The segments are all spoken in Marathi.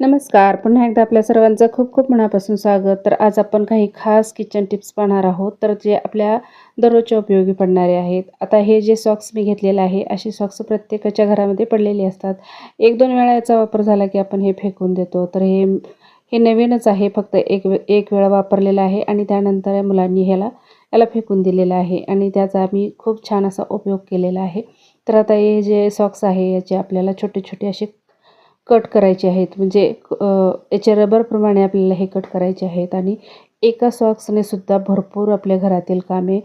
नमस्कार. पुन्हा एकदा आपल्या सर्वांचं खूप खूप मनापासून स्वागत. तर आज आपण काही खास किचन टिप्स पाहणार आहोत. तर जे आपल्या दररोजच्या उपयोगी पडणारे आहेत. आता हे जे सॉक्स मी घेतलेले आहे असे सॉक्स प्रत्येकाच्या घरामध्ये पडलेले असतात. एक दोन वेळा याचा वापर झाला की आपण हे फेकून देतो. तर हे हे नवीनच आहे. फक्त एक वे एक वेळा वापरलेलं आहे आणि त्यानंतर मुलांनी ह्याला याला फेकून दिलेलं आहे आणि त्याचा मी खूप छान असा उपयोग केलेला आहे. तर आता हे जे सॉक्स आहे याचे आपल्याला छोटे छोटे असे कट करायचे आहेत. म्हणजे याच्या रबरप्रमाणे आपल्याला हे कट करायचे आहेत आणि एका सॉक्सने सुद्धा भरपूर आपल्या घरातील कामे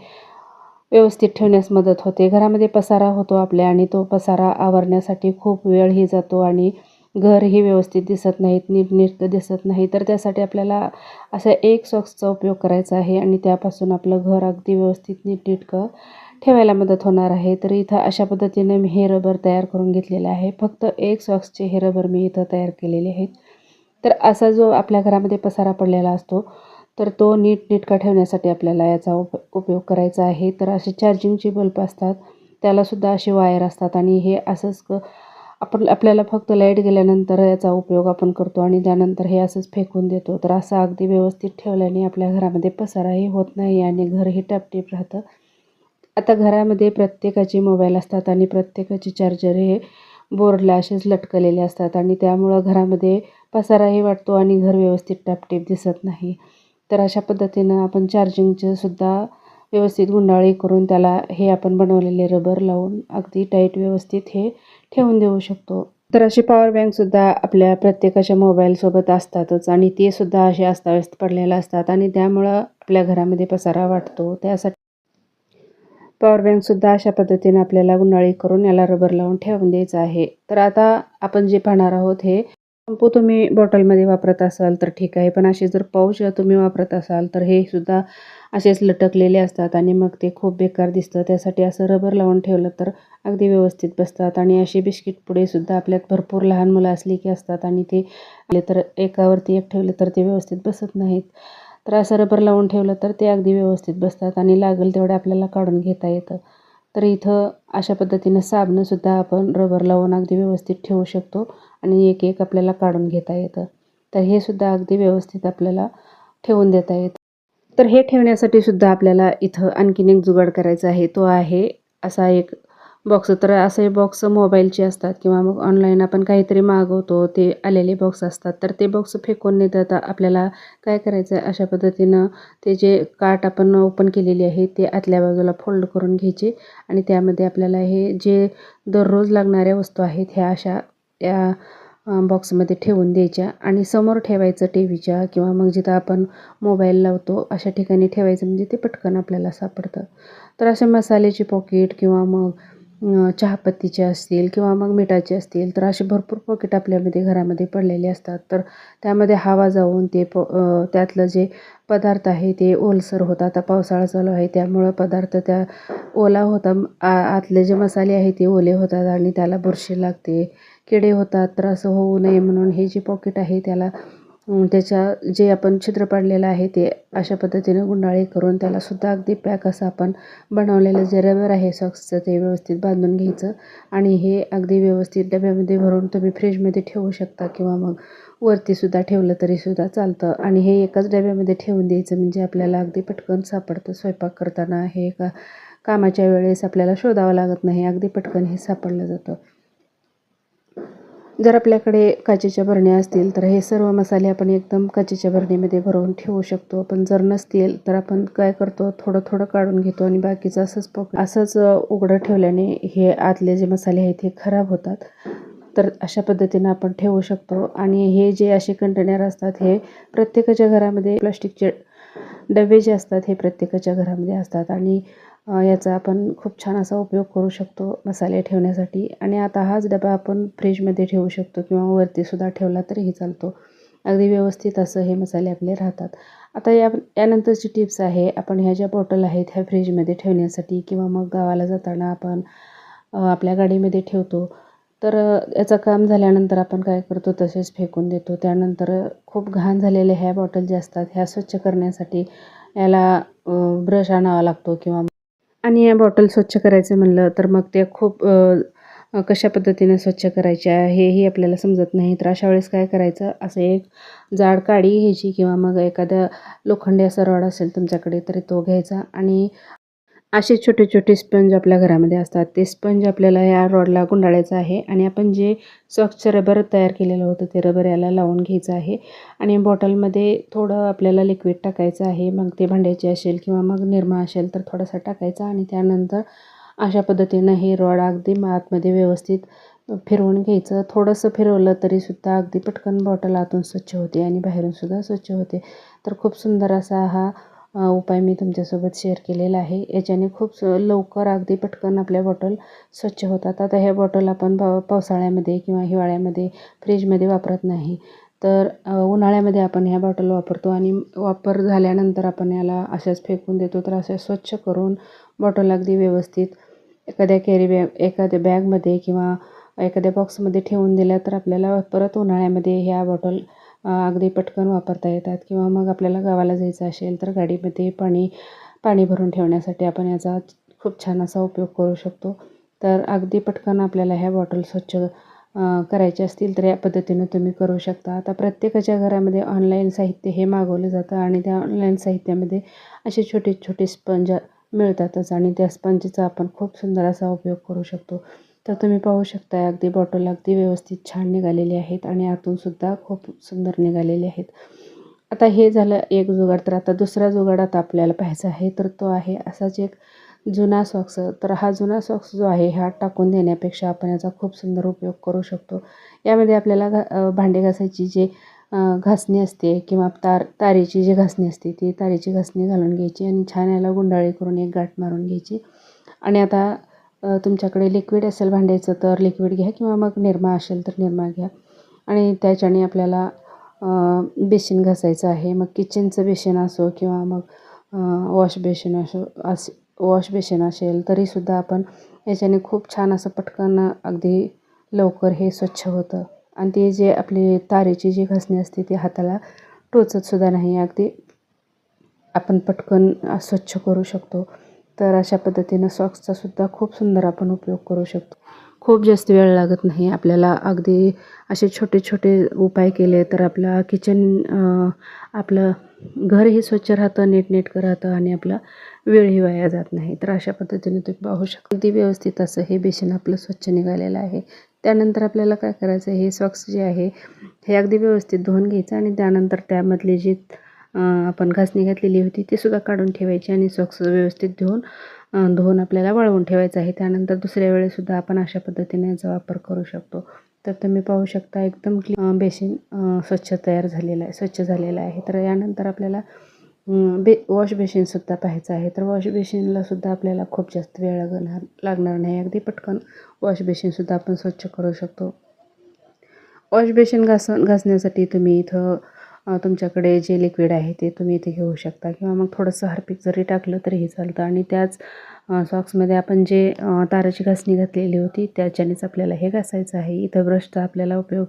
व्यवस्थित ठेवण्यास मदत होते. घरामध्ये पसारा होतो आपल्या आणि तो पसारा आवरण्यासाठी खूप वेळही जातो आणि घरही व्यवस्थित दिसत नाहीत नीटनेटकं दिसत नाही. तर त्यासाठी आपल्याला असा एक सॉक्सचा उपयोग करायचा आहे आणि त्यापासून आपलं घर अगदी व्यवस्थित नीटनेटकं ठेवायला मदत होणार आहे. तर इथं अशा पद्धतीने मी हे रबर तयार करून घेतलेलं आहे. फक्त एक सॉक्सचे हे रबर मी इथं तयार केलेले आहेत. तर असा जो आपल्या घरामध्ये पसारा पडलेला असतो तर तो नीट नीटका ठेवण्यासाठी आपल्याला याचा उप उपयोग करायचा आहे. तर असे चार्जिंगचे बल्ब असतात त्यालासुद्धा असे वायर असतात आणि हे असंच क आपण आपल्याला फक्त लाइट गेल्यानंतर याचा उपयोग आपण करतो आणि त्यानंतर हे असंच फेकून देतो. तर असं अगदी व्यवस्थित ठेवल्याने आपल्या घरामध्ये पसाराही होत नाही आणि घरही टपटीप राहतं. आता घरामध्ये प्रत्येकाचे मोबाईल असतात आणि प्रत्येकाचे चार्जर हे बोर्डला असेच लटकलेले असतात आणि त्यामुळं घरामध्ये पसाराही वाटतो आणि घर व्यवस्थित टापटीप दिसत नाही. तर अशा पद्धतीनं आपण चार्जिंगचं सुद्धा व्यवस्थित गुंडाळी करून त्याला हे आपण बनवलेले रबर लावून अगदी टाईट व्यवस्थित हे ठेवून देऊ शकतो. तर अशी पॉवर बँकसुद्धा आपल्या प्रत्येकाच्या मोबाईलसोबत असतातच आणि ते सुद्धा असे अस्ताव्यस्त पडलेले असतात आणि त्यामुळं आपल्या घरामध्ये पसारा वाटतो. त्यासाठी पॉवर बँकसुद्धा अशा पद्धतीने आपल्याला उन्हाळी करून याला रबर लावून ठेवून द्यायचं आहे. तर आता आपण जे पाहणार आहोत हे शॅम्पू तुम्ही बॉटलमध्ये वापरत असाल तर ठीक आहे पण असे जर पाऊच तुम्ही वापरत असाल तर हे सुद्धा असेच लटकलेले असतात आणि मग ते खूप बेकार दिसतं. त्यासाठी असं रबर लावून ठेवलं तर अगदी व्यवस्थित बसतात आणि असे बिस्किट पुढे सुद्धा आपल्यात भरपूर लहान मुलं असली की असतात आणि ते आले तर एकावरती एक ठेवले तर ते व्यवस्थित बसत नाहीत. तर असं रबर लावून ठेवलं तर ते अगदी व्यवस्थित बसतात आणि लागेल तेवढे आपल्याला काढून घेता येतं. तर इथं अशा पद्धतीनं साबणंसुद्धा आपण रबर लावून अगदी व्यवस्थित ठेवू शकतो आणि एक एक आपल्याला काढून घेता येतं. तर हे सुद्धा अगदी व्यवस्थित आपल्याला ठेवून देता येतं. तर हे ठेवण्यासाठी सुद्धा आपल्याला इथं आणखीन एक जुगाड करायचा आहे. तो आहे असा एक बॉक्स तर असे बॉक्स मोबाईलचे असतात किंवा मग ऑनलाईन आपण काहीतरी मागवतो ते आलेले बॉक्स असतात. तर ते बॉक्स फेकून न देता आपल्याला काय करायचं आहे अशा पद्धतीनं ते जे काट आपण ओपन केलेली आहे ते आतल्या बाजूला फोल्ड करून घ्यायचे आणि त्यामध्ये आपल्याला हे जे दररोज लागणाऱ्या वस्तू आहेत ह्या अशा या बॉक्समध्ये ठेवून द्यायच्या आणि समोर ठेवायचं टी व्हीच्या किंवा मग जिथं आपण मोबाईल लावतो अशा ठिकाणी ठेवायचं म्हणजे ते पटकन आपल्याला सापडतं. तर असे मसाल्याची पॉकेट किंवा मग चहापत्तीचे असतील किंवा मग मिठाचे असतील तर असे भरपूर पॉकेट आपल्यामध्ये घरामध्ये पडलेले असतात. तर त्यामध्ये हवा जाऊन ते प त्यातलं जे पदार्थ आहे ते ओलसर होतात. आता पावसाळा चालू आहे त्यामुळं पदार्थ त्या ओला होता आ आतले जे मसाले आहे ते ओले होतात आणि त्याला बुरशी लागते किडे होतात तर असं होऊ नये म्हणून हे जे पॉकेट आहे त्याला त्याच्या जे आपण छिद्र पाडलेलं आहे ते अशा पद्धतीने गुंडाळी करून त्यालासुद्धा अगदी पॅक असं आपण बनवलेलं जे रबर आहे सॉक्सचं ते व्यवस्थित बांधून घ्यायचं. आणि हे अगदी व्यवस्थित डब्यामध्ये भरून तुम्ही फ्रीजमध्ये ठेवू शकता किंवा मग वरतीसुद्धा ठेवलं तरीसुद्धा चालतं. आणि हे एकाच डब्यामध्ये ठेवून द्यायचं म्हणजे आपल्याला अगदी पटकन सापडतं. स्वयंपाक करताना हे का कामाच्या वेळेस आपल्याला शोधावं लागत नाही. अगदी पटकन हे सापडलं जातं. जर आपल्याकडे काचेच्या बरण्या असतील तर हे सर्व मसाले आपण एकदम काचेच्या बरणीमध्ये भरवून ठेवू शकतो. पण जर नसतील तर आपण काय करतो? थोडं थोडं काढून घेतो आणि बाकीचं असंच पक असंच उघडं ठेवल्याने हे आतले जे मसाले आहेत हे खराब होतात. तर अशा पद्धतीनं आपण ठेवू शकतो. आणि हे जे असे कंटेनर असतात हे प्रत्येकाच्या घरामध्ये प्लास्टिकचे डबे जे असतात हे प्रत्येकाच्या घरामध्ये असतात. आणि याचा आपण खूप छान असा उपयोग करू शकतो मसाले ठेवण्यासाठी. आणि आता हाच डबा आपण फ्रीजमध्ये ठेवू शकतो किंवा वरतीसुद्धा ठेवला तरीही चालतो. अगदी व्यवस्थित असं हे मसाले आपले राहतात. आता या यानंतरची टिप्स आहे आपण ह्या ज्या बॉटल आहेत ह्या फ्रीजमध्ये ठेवण्यासाठी किंवा मग गावाला जाताना आपण आपल्या गाडीमध्ये ठेवतो. तर याचं काम झाल्यानंतर आपण काय करतो तसेच फेकून देतो. त्यानंतर खूप घाण झालेल्या ह्या बॉटल ज्या असतात ह्या स्वच्छ करण्यासाठी याला ब्रश आणावा लागतो किंवा आणि या बॉटल स्वच्छ करायचं म्हणलं तर मग त्या खूप कशा पद्धतीने स्वच्छ करायचे आहे हेही आपल्याला समजत नाही. तर अशा वेळेस काय करायचं? असं एक जाड काडी घ्यायची किंवा मग एखादा लोखंडी असा रॉड असेल तुमच्याकडे तरी तो घ्यायचा आणि असे छोटे छोटे स्पंज आपल्या घरामध्ये असतात. ते स्पंज आपल्याला या रॉडला गुंडाळायचं आहे आणि आपण जे सॉक्सचं रबर तयार केलेलं होतं ते रबर याला लावून घ्यायचं आहे आणि बॉटलमध्ये थोडं आपल्याला लिक्विड टाकायचं आहे. मग ते भांड्याचे असेल किंवा मग निरमा असेल तर थोडासा टाकायचा आणि त्यानंतर अशा पद्धतीनं हे रॉड अगदी आतमध्ये व्यवस्थित फिरवून घ्यायचं. थोडंसं फिरवलं तरीसुद्धा अगदी पटकन बॉटल आतून स्वच्छ होते आणि बाहेरूनसुद्धा स्वच्छ होते. तर खूप सुंदर असा हा उपाय मी तुमच्यासोबत शेअर केलेला आहे. याच्याने खूप स लवकर अगदी पटकन आपल्या बॉटल स्वच्छ होतात. आता ह्या बॉटल आपण पाव पावसाळ्यामध्ये किंवा हिवाळ्यामध्ये फ्रीजमध्ये वापरत नाही. तर उन्हाळ्यामध्ये आपण ह्या बॉटल वापरतो आणि वापर झाल्यानंतर आपण याला अशाच फेकून देतो. तर अशा स्वच्छ करून बॉटल अगदी व्यवस्थित एखाद्या कॅरी बॅग एखाद्या बॅगमध्ये किंवा एखाद्या बॉक्समध्ये ठेवून दिल्या तर आपल्याला परत उन्हाळ्यामध्ये ह्या बॉटल अगदी पटकन वापरता येतात. किंवा मग आपल्याला गावाला जायचं असेल तर गाडीमध्ये पाणी पाणी भरून ठेवण्यासाठी आपण याचा खूप छान असा उपयोग करू शकतो. तर अगदी पटकन आपल्याला ह्या बॉटल स्वच्छ करायचे असतील तर या पद्धतीनं तुम्ही करू शकता. आता प्रत्येकाच्या घरामध्ये ऑनलाईन साहित्य हे मागवलं जातं आणि त्या ऑनलाईन साहित्यामध्ये असे छोटे छोटे स्पंज मिळतातच आणि त्या स्पंजचा आपण खूप सुंदर असा उपयोग करू शकतो. तर तुम्ही पाहू शकता अगदी बॉटल अगदी व्यवस्थित छान निघालेली आहेत आणि आतूनसुद्धा खूप सुंदर निघालेले आहेत. आता हे झालं एक जुगाड तर आता दुसरा जुगाड आता आपल्याला पाहायचा आहे. तर तो आहे असाच एक जुना सॉक्स तर हा जुना सॉक्स जो आहे हा टाकून देण्यापेक्षा आपण याचा खूप सुंदर उपयोग करू शकतो. यामध्ये आपल्याला घा भांडे घासायची जे घासणी असते किंवा तार तारेची जी घासणी असते ती तारेची घासणी घालून घ्यायची आणि छान याला गुंडाळी करून एक गाठ मारून घ्यायची. आणि आता तुमच्याकडे लिक्विड असेल भांड्याचं तर लिक्विड घ्या किंवा मग निरमा असेल तर निरमा घ्या. आणि त्याच्याने आपल्याला बेसिन घासायचं आहे. मग किचनचं बेसिन असो किंवा मग वॉश बेसिन असो अस वॉश बेसिन असेल तरीसुद्धा आपण याच्याने खूप छान असं पटकन अगदी लवकर हे स्वच्छ होतं. आणि ते जे आपली तारेची जी घासणी असते ती हाताला टोचतसुद्धा नाही. अगदी आपण पटकन स्वच्छ करू शकतो. तर अशा पद्धतीनं सॉक्सचासुद्धा खूप सुंदर आपण उपयोग करू शकतो. खूप जास्त वेळ लागत नाही आपल्याला. अगदी असे छोटे छोटे उपाय केले तर आपला किचन आपलं घरही स्वच्छ राहतं नीटनेटकं राहतं आणि आपला वेळही वाया जात नाही. तर अशा पद्धतीने तुम्ही पाहू शकता. अगदी व्यवस्थित असं हे बेसन आपलं स्वच्छ निघालेलं आहे. त्यानंतर आपल्याला काय करायचं हे सॉक्स जे आहे हे अगदी व्यवस्थित धुवून घ्यायचं आणि त्यानंतर त्यामधली जी आपण घासणी घातलेली होती ती सुद्धा काढून ठेवायची आणि सॉक्स व्यवस्थित धुवून धुवून आपल्याला वाळवून ठेवायचं आहे. त्यानंतर दुसऱ्या वेळेसुद्धा आपण अशा पद्धतीने याचा वापर करू शकतो. तर तुम्ही पाहू शकता एकदम क्ली बेसिन स्वच्छ तयार झालेला आहे स्वच्छ झालेला आहे. तर यानंतर आपल्याला बे वॉश बेसिनसुद्धा पाहायचं आहे. तर वॉश बेसिनलासुद्धा आपल्याला खूप जास्त वेळ लागणार लागणार नाही. अगदी पटकन वॉश बेसिनसुद्धा आपण स्वच्छ करू शकतो. वॉश बेसिन घास घासण्यासाठी तुम्ही इथं तुमच्याकडे जे लिक्विड आहे ते तुम्ही इथे घेऊ शकता. किंवा मग थोडंसं हार्पिक जरी टाकलं तरीही चालतं. आणि त्याच सॉक्समध्ये आपण जे ताराची घासणी घातलेली होती त्याच्यानेच आपल्याला हे घासायचं आहे. इथं ब्रशचा आपल्याला उपयोग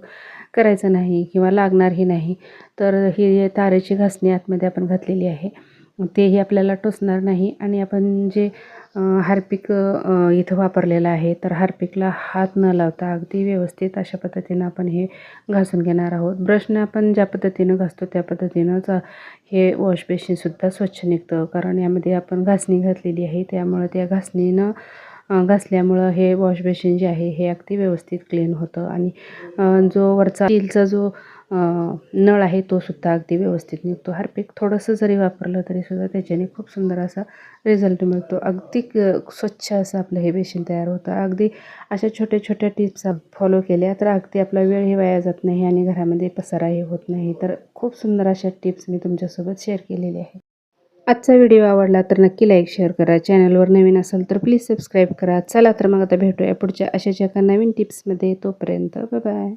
करायचा नाही किंवा लागणारही नाही. तर ही तारेची घासणी आतमध्ये आपण घातलेली आहे. तेही आपल्याला टोचणार नाही. आणि आपण जे हार्पिक इथं वापरलेलं आहे तर हार्पिकला हात न लावता अगदी व्यवस्थित अशा पद्धतीनं आपण हे घासून घेणार आहोत. ब्रशनं आपण ज्या पद्धतीनं घासतो त्या पद्धतीनंच हे वॉश बेसिनसुद्धा स्वच्छ निघतं. कारण यामध्ये आपण घासणी घातलेली आहे त्यामुळं त्या घासणीनं घासल्यामुळं हे वॉश बेसिन जे आहे हे अगदी व्यवस्थित क्लीन होतं आणि जो वरचा स्टीलचा जो नळ आहे तो सुद्धा अगदी व्यवस्थित निघतो. हार्पिक थोडंसं जरी वापरलं तरीसुद्धा त्याच्याने खूप सुंदर असा रिझल्ट मिळतो. अगदी स्वच्छ असं आपलं हे बेसिन तयार होतं. अगदी अशा छोट्या छोट्या टिप्स फॉलो केल्या तर अगदी आपला वेळही वाया जात नाही आणि घरामध्ये पसाराही होत नाही. तर खूप सुंदर अशा टिप्स मी तुमच्यासोबत शेअर केलेल्या आहे. आजचा व्हिडिओ आवडला तर नक्की लाईक शेअर करा. चॅनलवर नवीन असेल तर प्लीज सबस्क्राईब करा. चला तर मग आता भेटूया पुढच्या अशाच एका नवीन टिप्समध्ये तोपर्यंत बाय